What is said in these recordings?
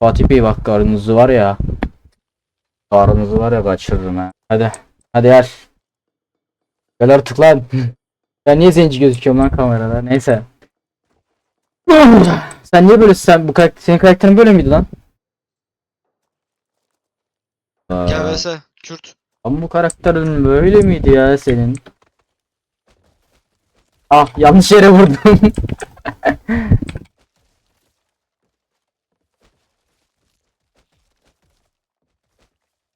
Fatih Bey bak karnınızı var ya. Karnınızı var ya kaçırırım ha. Hadi. Hadi gel. Gel artık lan. Ben niye zenci gözüküyorum lan kamerada? Neyse. Sen niye böyle sen bu karakter senin karakterin böyle miydi lan? Gel vs. Kürt. ama bu karakterin böyle miydi ya senin? Ah yanlış yere vurdum.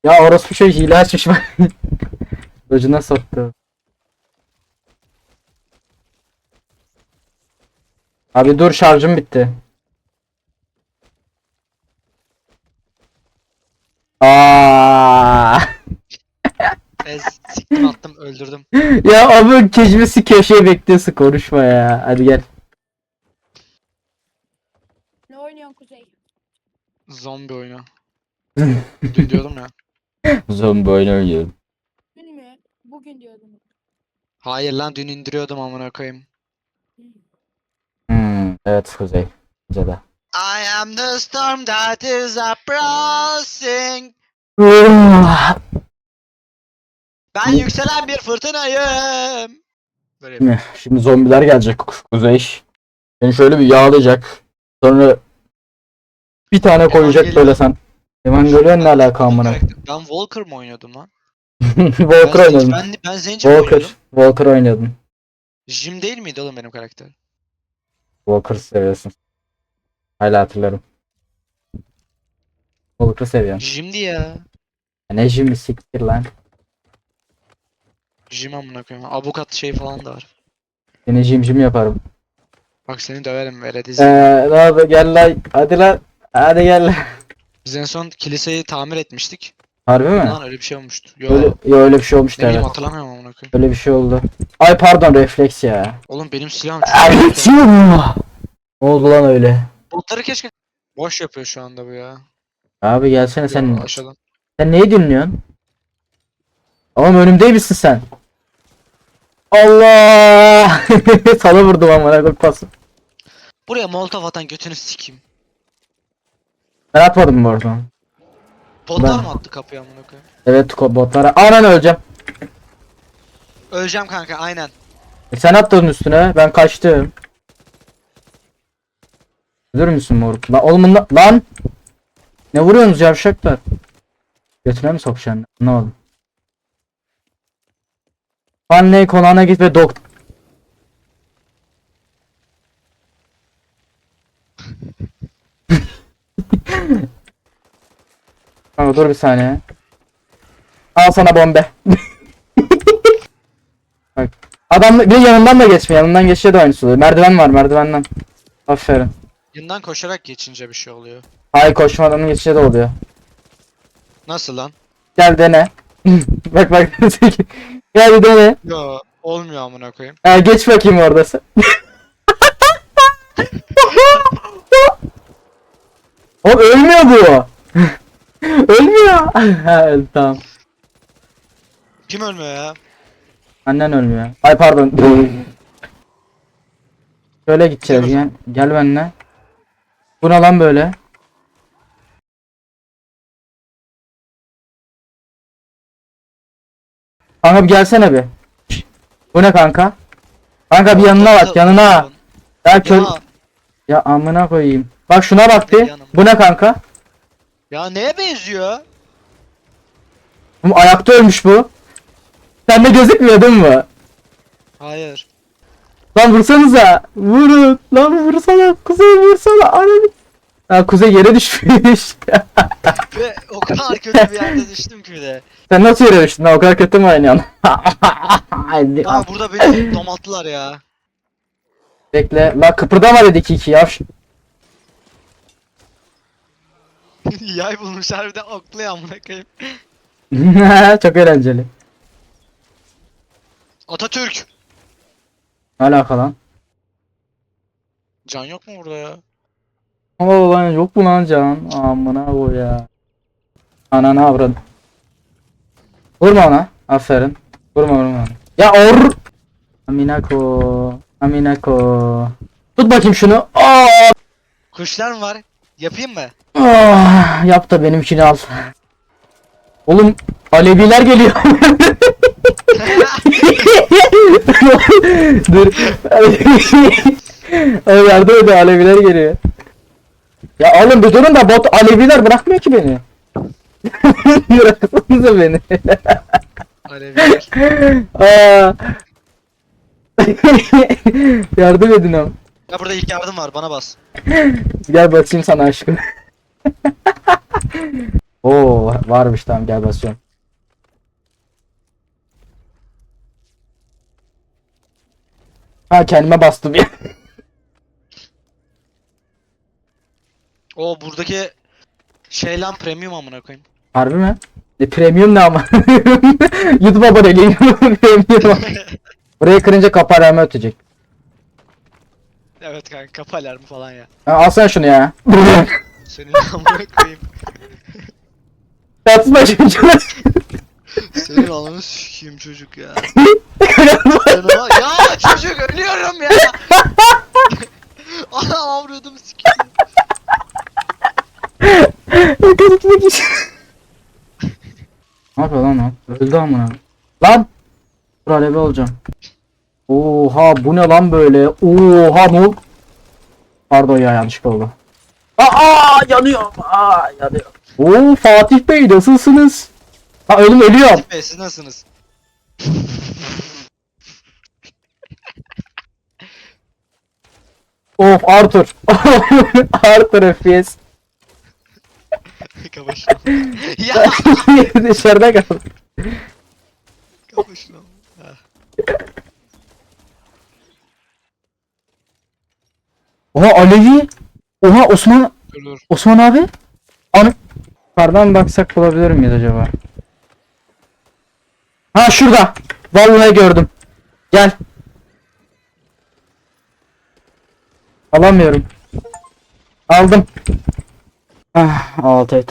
ya orospu şey hile açmış bak. Ucuna soktu. Abi dur şarjım bitti. Aa! Ez siktim attım öldürdüm. ya abi keşmesi köşeye bekliyorsun konuşma ya. Hadi gel. Ne oynuyorsun Kuzey? Zombi oyunu. Dün diyordum ya. Zombi oyunu oynuyorum. Dün mü? Bugün diyordum. Hayır lan dün indiriyordum amına koyayım. Hmm, evet Kuzey. Bence de. I am the storm that is approaching. Ben yükselen bir fırtınayım. Böyle. Şimdi, şimdi zombiler gelecek Kuzey. Beni şöyle bir yağlayacak. Sonra bir tane koyacak böyle sen. Evangelion ne alaka amına? Ben Walker mı oynuyordum lan? Walker ben, oynadın. Ben, ben Zenci Walker. oynuyordum? Walker oynadın. Jim değil miydi oğlum benim karakter? Walker seviyorsun. Hala hatırlarım. Walker seviyorum. Jim'di ya. Ne şimdi siktir lan. Jim amına koyayım. Avukat şey falan da var. Seni jim jim yaparım. Bak seni döverim velet Eee ne oldu gel lan. Hadi lan. Hadi gel lan. Biz en son kiliseyi tamir etmiştik. Harbi mi? Lan öyle bir şey olmuştu. Yo, Öyle, yo, öyle bir şey olmuştu ne bileyim evet. hatırlamıyorum amına koyayım. Öyle bir şey oldu. Ay pardon refleks ya. Oğlum benim silahım çok kötü. Ne oldu lan öyle? Botları keşke boş yapıyor şu anda bu ya. Abi gelsene sen. Yo, aşağıdan. Sen neyi dinliyorsun? Oğlum önümde misin sen? Allah! Sana vurdum amına koyayım pası. Buraya molotov atan götünü sikeyim. Ben atmadım bu arada. Botlar Ben- mı attı kapıya amına koyayım? Evet ko- botlara. Anan öleceğim. Öleceğim kanka aynen. E sen atladın üstüne. Ben kaçtım. Ölür müsün moruk? Lan oğlum bunla- lan! Ne vuruyorsunuz yavşaklar? Götüne mi sokacaksın? Ne oldu? Anne konağına git ve doktor. Kanka dur bir saniye. Al sana bombe. Bak. Adam bir yanından da geçme. Yanından geçse de aynısı oluyor. Merdiven var merdivenden. Aferin. Yanından koşarak geçince bir şey oluyor. Hayır koşmadan geçse de oluyor. Nasıl lan? Gel dene. bak bak. Gel dene. Yo olmuyor amına koyayım. Ha, geç bakayım oradası. Oğlum ölmüyor bu. ölmüyor. ha öldü tamam. Kim ölmüyor ya? Annen ölmüyor. Ay pardon. Şöyle gideceğiz Gel gel. Gel benimle. Bu ne lan böyle? Kanka bir gelsene bir. Bu ne kanka? Kanka bir yanına bak yanına. Ya kör. Ya amına koyayım. Bak şuna bak bir. Yanım. Bu ne kanka? ya neye benziyor? Ayakta ölmüş bu. Sende gözükmüyor değil mi? Hayır. Lan vursanıza. Vurun. Lan vursana. Kuzey vursana. Ananı. Ha kuzey yere düşmüş. Ve o kadar kötü bir yerde düştüm ki bir de. Sen nasıl yere düştün lan? O kadar kötü mü oynuyorsun? Aa burada beni domalttılar ya. Bekle. Lan kıpırdama dedik iki yav. Yay bulmuş harbiden okluyor amına koyayım. Çok eğlenceli. Atatürk. Alaka lan? Can yok mu burada ya? Allah lan yok mu lan can? Amına o ya. Ananı avradın. Vurma ona. Aferin. Vurma vurma. Ya or. Aminako. Aminako. Tut bakayım şunu. Aa! Kuşlar mı var? Yapayım mı? Ah, yap da benimkini al. Oğlum Aleviler geliyor. Dur. Ay yardım edin Aleviler geliyor. Ya oğlum bir durun da bot Aleviler bırakmıyor ki beni. Bıraksanıza beni. Aleviler. Aa. yardım edin ama. Ya burada ilk yardım var bana bas. Gel basayım sana aşkım. Oo varmış tamam gel basıyorum. Ha kendime bastım ya. O buradaki şey lan premium amına koyayım. Harbi mi? E, premium ne ama? YouTube aboneliğim. premium. Burayı kırınca kapı alarmı ötecek. Evet kanka kapı alarmı falan ya. Ha, alsana şunu ya. Senin amına koyayım. Yatsın çocuğu. Senin ananı sikeyim çocuk ya. Ya çocuk ölüyorum ya. Anam avradım sikeyim. ne yapıyor lan o? Öldü amına. Lan! Dur alevi olacağım. Oha bu ne lan böyle? Oha ne oldu? Pardon ya yanlış oldu. Aa yanıyor. Aa yanıyor. Oo Fatih Bey nasılsınız? Ha ölüm ölüyorum. Bey siz nasılsınız? Of Arthur. Arthur FPS. Kapaşın. ya Dışarıda kaldı. kapaşın. Oha Alevi. Oha Osman Dur dur. Osman abi. Anı. Yukarıdan baksak bulabilir miyiz acaba? Ha şurada. Vallahi gördüm. Gel. Alamıyorum. Aldım. Ah, alt et.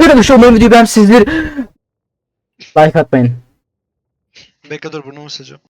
Böyle bir şey olmayan videoyu ben sizler like atmayın. Bekle dur burnumu sileceğim.